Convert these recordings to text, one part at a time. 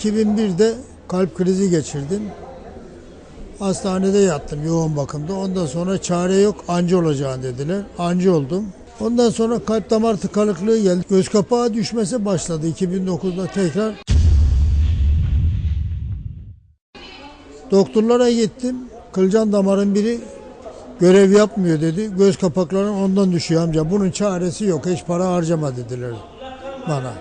2001'de kalp krizi geçirdim. Hastanede yattım yoğun bakımda. Ondan sonra çare yok anca olacağını dediler. Anca oldum. Ondan sonra kalp damar tıkanıklığı geldi. Göz kapağı düşmesi başladı 2009'da tekrar. Doktorlara gittim. Kılcan damarın biri görev yapmıyor dedi. Göz kapakların ondan düşüyor amca. Bunun çaresi yok. Hiç para harcama dediler bana.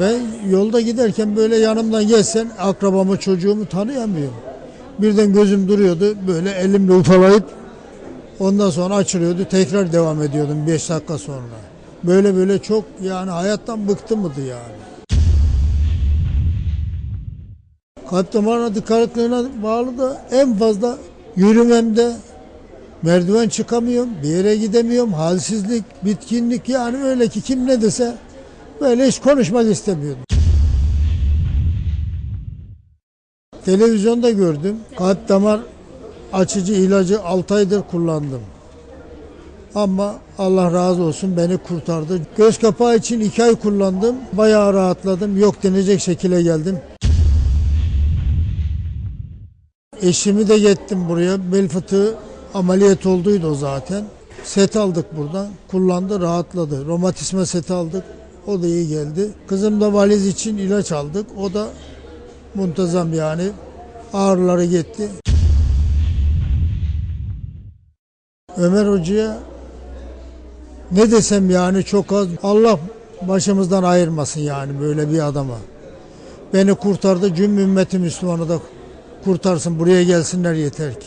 Ben yolda giderken böyle yanımdan geçsen akrabamı çocuğumu tanıyamıyorum. Birden gözüm duruyordu böyle elimle ufalayıp ondan sonra açılıyordu tekrar devam ediyordum 5 dakika sonra. Böyle böyle çok yani hayattan bıktım mıydı yani. Damarına tıkanıklığına bağlı da en fazla yürümemde merdiven çıkamıyorum, bir yere gidemiyorum, halsizlik, bitkinlik yani öyle ki kim ne dese böyle hiç konuşmak istemiyordum. Televizyonda gördüm. Kalp damar açıcı ilacı 6 aydır kullandım. Ama Allah razı olsun beni kurtardı. Göz kapağı için 2 ay kullandım. Bayağı rahatladım. Yok denecek şekilde geldim. Eşimi de gettim buraya. Bel fıtığı ameliyat olduydu o zaten. Set aldık buradan. Kullandı, rahatladı. Romatizma seti aldık. O da iyi geldi. Kızım da valiz için ilaç aldık. O da muntazam yani. Ağrıları gitti. Ömer Hoca'ya ne desem yani çok az. Allah başımızdan ayırmasın yani böyle bir adama. Beni kurtardı. Cüm ümmeti Müslümanı da kurtarsın. Buraya gelsinler yeter ki.